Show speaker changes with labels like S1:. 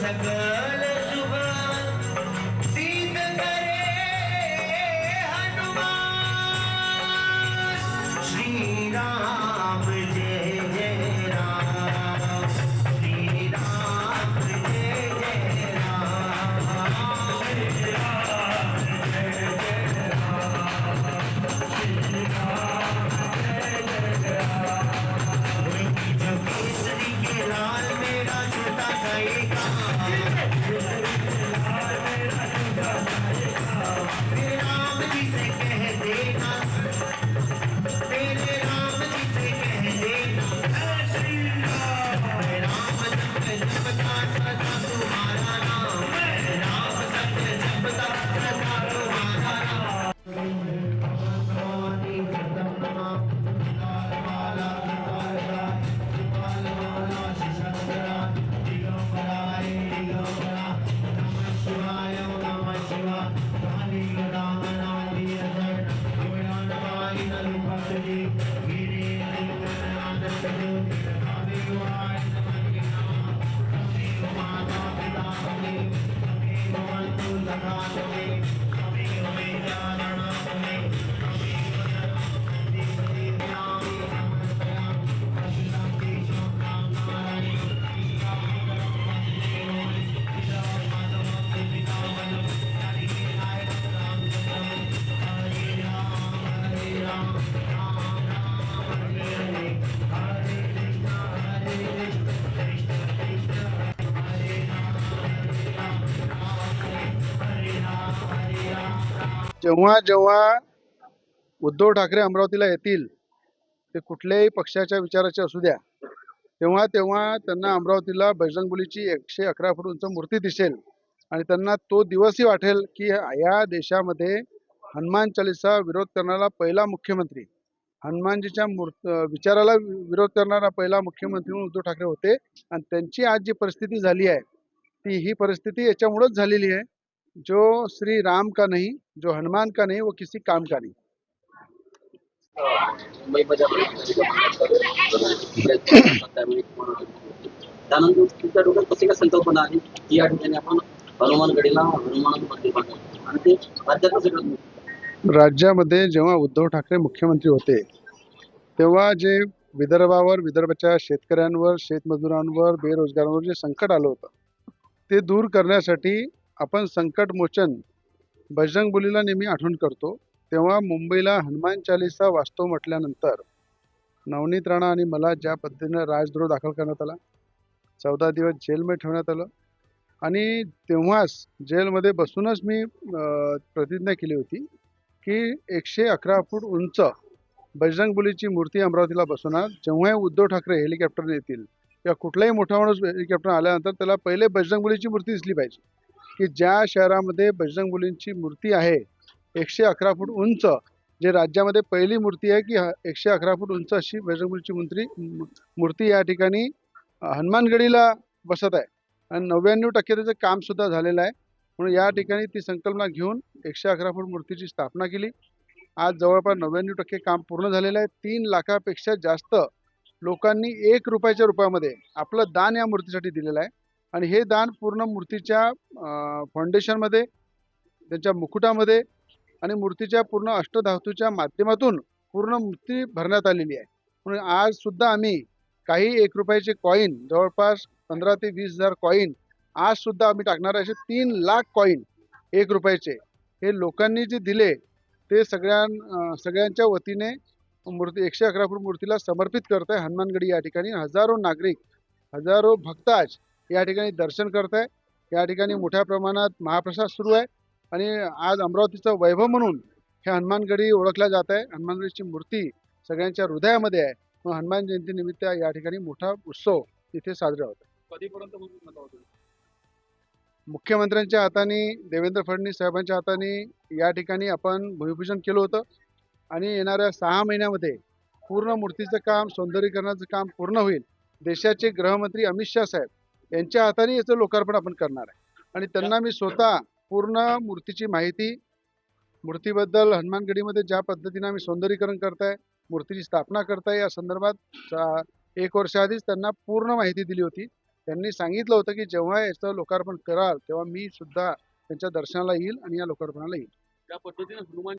S1: ਸਕਲ I'm on the you.
S2: जेव्हा जेव्हा उद्धव ठाकरे अमरावतीला येतील ते कुठल्याही पक्षाच्या विचाराचे असू द्या. तेव्हा तेव्हा त्यांना अमरावतीला बजरंगबलीची एकशे अकरा फूट उंच मूर्ती दिसेल आणि त्यांना तो दिवसही वाटेल की या देशामध्ये हनुमान चालीसा विरोध करणारा पहिला मुख्यमंत्री हनुमानजीच्या मूर्त विचाराला विरोध करणारा पहिला मुख्यमंत्री म्हणून उद्धव ठाकरे होते. आणि त्यांची आज जी परिस्थिती झाली आहे ती ही परिस्थिती याच्यामुळेच झालेली आहे जो श्री राम का नहीं जो हनुमान का नहीं वो किसी काम का नहीं।
S3: त्यानंतर तुमच्या डोक्यात काय संकल्पना की या ठिकाणी आपण हनुमानगडीला हनुमान मंदिर बांधू आणि ते राज्यात
S2: राज्यामध्ये जेव्हा उद्धव ठाकरे मुख्यमंत्री होते तेव्हा जे विदर्भावर विदर्भाच्या शेतकऱ्यांवर शेतमजुरांवर बेरोजगारांवर जे संकट आलं होतं ते दूर करण्यासाठी आपण संकटमोचन बजरंगबलीला नेहमी आठवण करतो तेव्हा मुंबईला हनुमान चालीसा वास्तव म्हटल्यानंतर नवनीत राणा आणि मला ज्या पद्धतीनं राजद्रोह दाखल करण्यात आला चौदा दिवस जेलमध्ये ठेवण्यात आलं आणि तेव्हाच जेलमध्ये बसूनच मी प्रतिज्ञा केली होती की एकशे अकरा फूट उंच बजरंगबलीची मूर्ती अमरावतीला बसवणार. जेव्हाही उद्धव ठाकरे हेलिकॉप्टरने येतील किंवा कुठलाही मोठा माणूस हेलिकॉप्टर आल्यानंतर त्याला पहिले बजरंगबलीची मूर्ती दिसली पाहिजे. की ज्या शहरामध्ये बजरंगबलींची मूर्ती आहे एकशे अकरा फूट उंच जे राज्यामध्ये पहिली मूर्ती आहे की एकशे अकरा फूट उंच अशी बजरंगबलीची मूर्ती मूर्ती या ठिकाणी हनुमानगडीला बसत आहे. आणि नव्याण्णव टक्के त्याचं कामसुद्धा झालेलं आहे. म्हणून या ठिकाणी ती संकल्पना घेऊन एकशे अकरा फूट मूर्तीची स्थापना केली. आज जवळपास नव्याण्णव टक्के काम पूर्ण झालेलं आहे. तीन लाखापेक्षा जास्त लोकांनी एक रुपयाच्या रूपामध्ये आपलं दान या मूर्तीसाठी दिलेलं आहे. आणि हे दान पूर्ण मूर्तीच्या फाउंडेशनमध्ये त्यांच्या मुकुटामध्ये आणि मूर्तीच्या पूर्ण अष्टधातूच्या माध्यमातून पूर्ण मूर्ती भरण्यात आलेली आहे. म्हणून आज सुद्धा आम्ही काही एक रुपयाचे कॉईन जवळपास पंधरा ते वीस हजार कॉईन आज सुद्धा आम्ही टाकणार असे तीन लाख कॉईन एक रुपयाचे. हे लोकांनी जे दिले ते सगळ्यां सगळ्यांच्या वतीने मूर्ती एकशे अकरा फूट मूर्तीला समर्पित करत आहे. हनुमानगडी या ठिकाणी हजारो नागरिक हजारो भक्त आज या ठिकाणी दर्शन करत आहे या ठिकाणी मोठ्या प्रमाणात महाप्रसाद सुरू आहे. आणि आज अमरावतीचं वैभव म्हणून हे हनुमानगडी ओळखल्या जात आहे हनुमानगडीची मूर्ती सगळ्यांच्या हृदयामध्ये आहे. म्हणून हनुमान जयंतीनिमित्त या ठिकाणी मोठा उत्सव इथे साजरा होतो
S3: कधीपर्यंत
S2: मुख्यमंत्र्यांच्या हाताने देवेंद्र फडणवीस साहेबांच्या हाताने या ठिकाणी आपण भूमिपूजन केलं होतं. आणि येणाऱ्या सहा महिन्यामध्ये पूर्ण मूर्तीचं काम सौंदर्यीकरणाचं काम पूर्ण होईल. देशाचे गृहमंत्री अमित शहा साहेब यांच्या हाताने याचं लोकार्पण आपण करणार आहे. आणि त्यांना मी स्वतः पूर्ण मूर्तीची माहिती मूर्तीबद्दल हनुमानगडीमध्ये ज्या पद्धतीनं आम्ही सौंदर्यीकरण करताय मूर्तीची स्थापना करताय या संदर्भात एक वर्षाआधीच त्यांना पूर्ण माहिती दिली होती. त्यांनी सांगितलं होतं की जेव्हा याचं लोकार्पण कराल तेव्हा मी सुद्धा त्यांच्या दर्शनाला येईल आणि या लोकार्पणाला येईल.
S3: त्या पद्धतीने हनुमान